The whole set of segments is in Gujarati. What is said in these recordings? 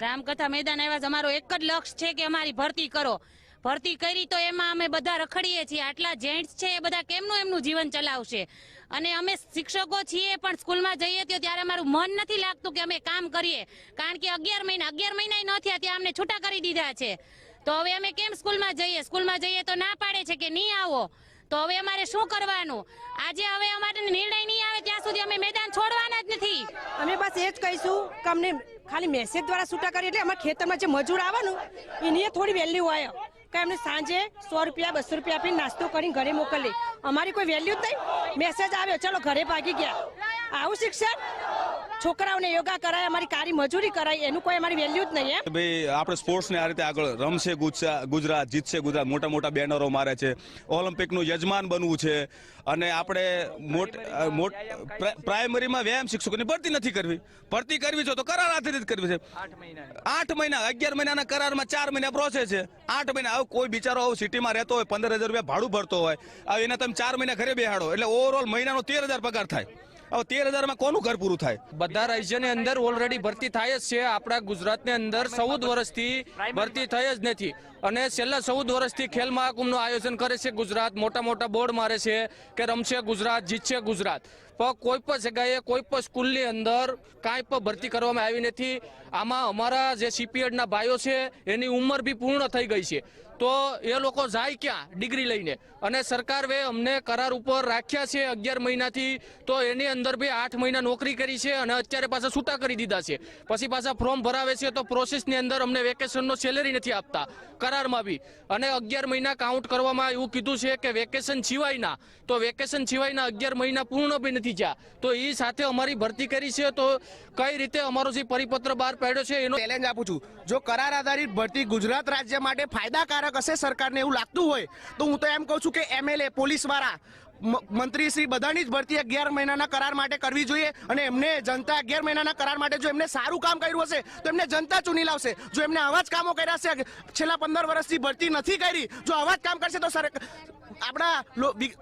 રામકથા મેદાન આવ્યા અમારો એક જ લક્ષ્ય છે કે અમારી ભરતી કરો. ભરતી કરી તો એમાં અમે બધા રખડીએ છીએ. આટલા જેન્ટ્સ છે એ બધા કેમનું એમનું જીવન ચલાવશે? અને અમે શિક્ષકો છીએ, પણ સ્કૂલમાં જઈએ તો ત્યારે અમારું મન નથી લાગતું કે અમે કામ કરીએ. કારણ કે અગિયાર મહિના અગિયાર મહિના ન થયા ત્યાં અમને છૂટા કરી દીધા છે. તો હવે અમે કેમ સ્કૂલમાં જઈએ? સ્કૂલમાં જઈએ તો ના પાડે છે કે નહીં આવો? તો હવે અમારે શું કરવાનું? આજે હવે અમારે નિર્ણય નહીં આવે ત્યાં સુધી અમે મેદાન છોડવાના જ અમે બસ એ જ કહીશું કે અમને ખાલી મેસેજ દ્વારા છૂટા કરી એટલે અમારા ખેતરમાં જે મજૂર આવવાનું, એની થોડી વેલ્યુ હોય. કે એમને સાંજે સો રૂપિયા, બસો રૂપિયા આપીને નાસ્તો કરીને ઘરે મોકલી અમારી કોઈ વેલ્યુ જ નહીં. મેસેજ આવ્યો, ચલો, ઘરે ભાગી ગયા. આવું શિક્ષણ છોકરાઓને યોગા કરાય અમારી કારી મજૂરી કરાય એનું કોઈ અમારી વેલ્યુ જ નહીં એમ. ભાઈ આપણે સ્પોર્ટ્સને આ રીતે આગળ રમશે ગુજરાત જીતશે ગુજરાત મોટા મોટા બેનરો મારે છે. ઓલિમ્પિકનું યજમાન બનવું છે. અને આપણે મોટ મોટ પ્રાઇમરીમાં વ્યાયામ શિક્ષકોની ભરતી નથી કરવી. ભરતી કરવી છે તો કરાર આધારિત કરવી છે. આઠ મહિના. અગિયાર મહિનાના કરારમાં ચાર મહિના પ્રોસેસ છે. આઠ મહિના આવું કોઈ બિચારો આવું સિટીમાં રહેતો હોય પંદર હજાર રૂપિયા ભાડું ભરતો હોય એના તમે ચાર મહિના ઘરે બેહાડો. એટલે ઓવરઓલ મહિનાનો તેર હજાર પગાર થાય. હવે તેર હજારમાં કોનું ઘર પૂરું થાય? બધા રાજ્યની અંદર ઓલરેડી ભરતી થાય જ છે. આપણા ગુજરાતની અંદર ચૌદ વર્ષથી ભરતી થઈ જ નથી. અને છેલ્લા ચૌદ વર્ષથી ખેલ મહાકુંભનું આયોજન કરે છે ગુજરાત. મોટા મોટા બોર્ડ મારે છે કે રમશે ગુજરાત, જીતશે ગુજરાત. પણ કોઈ પણ જગ્યાએ, કોઈ પણ સ્કૂલની અંદર કાંઈ પણ ભરતી કરવામાં આવી નથી. આમાં અમારા જે સીપીએડના ભાઈઓ છે, એની ઉંમર બી પૂર્ણ થઈ ગઈ છે. તો એ લોકો જાય ક્યાં ડિગ્રી લઈને? અને સરકારે અમને કરાર ઉપર રાખ્યા છે અગિયાર મહિનાથી, તો એની અંદર બી આઠ મહિના નોકરી કરી છે અને અત્યારે પાછા છૂટા કરી દીધા છે. પછી પાછા ફોર્મ ભરાવે છે તો પ્રોસેસની અંદર અમને વેકેશનનો સેલેરી નથી આપતા, કરારમાં બી. અને અગિયાર મહિના કાઉન્ટ કરવામાં એવું કીધું છે કે વેકેશન સિવાયના, તો વેકેશન સિવાયના અગિયાર મહિના પૂર્ણ બી નથી થયા. તો એ સાથે અમારી ભરતી કરી છે, તો કઈ રીતે અમારો જે પરિપત્ર બહાર પાડ્યો છે, એનો ચેલેન્જ આપું છું. જો કરાર આધારિત ભરતી ગુજરાત રાજ્ય માટે ફાયદાકારક હશે સરકારને એવું લાગતું હોય, તો હું તો એમ કહું છું કે એમએલએ પોલીસવાળા મંત્રી શ્રી બધાની જ ભરતી અગિયાર મહિનાના કરાર માટે કરવી જોઈએ અને એમને જનતા અગિયાર મહિનાના કરાર માટે જો એમને સારું કામ કર્યું હશે, તો એમને જનતા ચૂની લાવશે. જો એમને આવા જ કામો કર્યા છે છેલ્લા પંદર વર્ષથી ભરતી નથી કરી, જો આવા જ કામ કરશે તો આપણા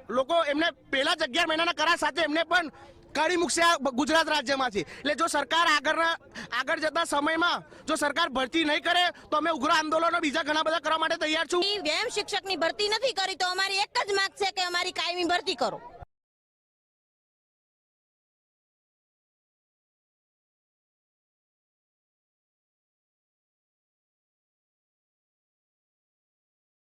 લોકો એમને પહેલા જ અગિયાર મહિનાના કરાર સાથે એમને પણ કાઢી મૂકશે ગુજરાત રાજ્યમાંથી. એટલે જો સરકાર આગળના, આગળ જતા સમયમાં જો સરકાર ભરતી નહીં કરે, તો અમે ઉગ્ર આંદોલનો બીજા ઘણા બધા કરવા માટે તૈયાર છું. વ્યાયામ શિક્ષકની ભરતી નથી કરી, તો અમારી એક જ માંગ છે કે અમારી કાયમી ભરતી કરો.